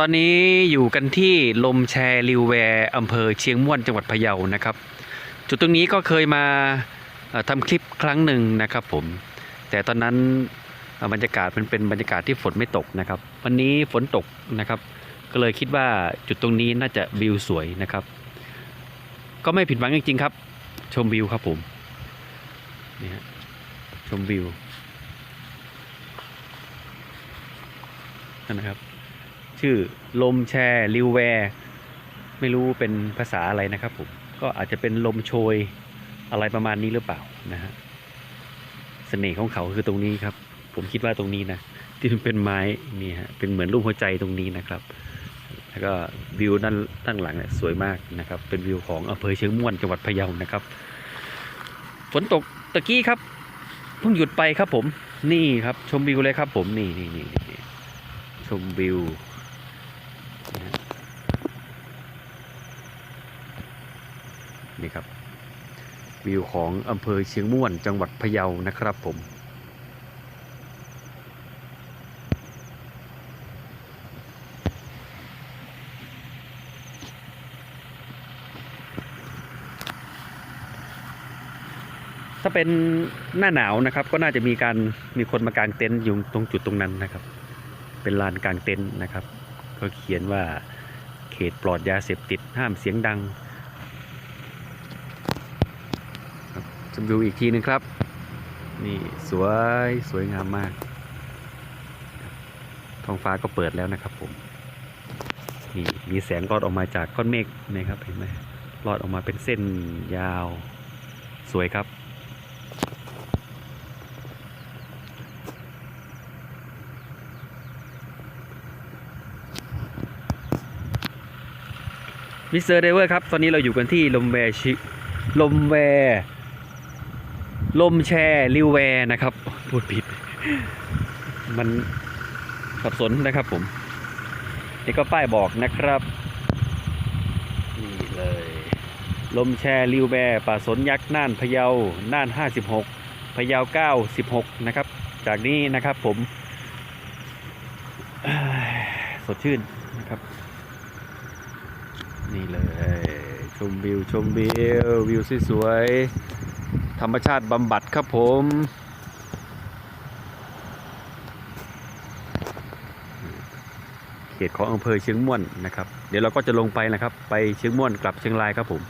ตอนนี้อยู่กันที่ลมแชร์ริวแวร์อำเภอเชียงม่วนจังหวัดพะเยานะครับ จุดตรงนี้ก็เคยมาทำคลิปครั้งหนึ่งนะครับผม แต่ตอนนั้นบรรยากาศมันเป็นบรรยากาศที่ฝนไม่ตกนะครับ วันนี้ฝนตกนะครับ ก็เลยคิดว่าจุดตรงนี้น่าจะวิวสวยนะครับ ก็ไม่ผิดหวังจริงๆครับ ชมวิวครับผมนี่ฮะชมวิวนั่นนะครับ ชื่อลมแชร์ริวแวร์ไม่รู้เป็นภาษาอะไรนะครับผม ก็อาจจะเป็นลมโชยอะไรประมาณนี้หรือเปล่านะฮะเสน่ห์ของเขาคือตรงนี้ครับ ผมคิดว่าตรงนี้นะ ที่มันเป็นไม้นี่ฮะเป็นเหมือนรูปหัวใจตรงนี้นะครับ แล้วก็วิวด้านด้านหลังเนี่ยสวยมากนะครับ เป็นวิวของอำเภอเชียงม่วนจังหวัดพะเยานะครับ ฝนตกตะกี้ครับเพิ่งหยุดไปครับผมนี่ครับ ชมวิวเลยครับผมนี่นี่นี่นี่ชมวิวนะฮะ นี่ครับวิวของอำเภอเชียงม่วนจังหวัดพะเยานะครับผม ถ้าเป็นหน้าหนาวนะครับ ก็น่าจะมีการมีคนมากางเต็นท์อยู่ตรงจุดตรงนั้นนะครับ เป็นลานกางเต็นท์นะครับ ก็เขียนว่าเขตปลอดยาเสพติดห้ามเสียงดัง ชมวิวอีกทีหนึงครับ นี่สวยสวยงามมาก ท้องฟ้าก็เปิดแล้วนะครับผม นี่มีแสงรอดออกมาจากก้อนเมฆนะครับเห็นไหมรอดออกมาเป็นเส้นยาว สวยครับมิสเตอร์เดเวอร์ครับ ตอนนี้เราอยู่กันที่ลมแวร์ชิลมแวร์ ลมแชร์ริวแวร์นะครับ พูดผิด มันสับสนนะครับผม นี่ก็ป้ายบอกนะครับ นี่เลย ลมแชร์ริวแวร์ป่าสนยักษ์น่านพะเยา น่าน 56พะเยา 96 นะครับ จากนี้นะครับผมเอ้ยสดชื่นนะครับ นี่เลย ชมวิว ชมวิว วิวสวยๆ ธรรมชาติบำบัดครับผมเขตของอำเภอเชียงม่วนนะครับ เดี๋ยวเราก็จะลงไปนะครับ ไปเชียงม่วนกลับเชียงรายครับผม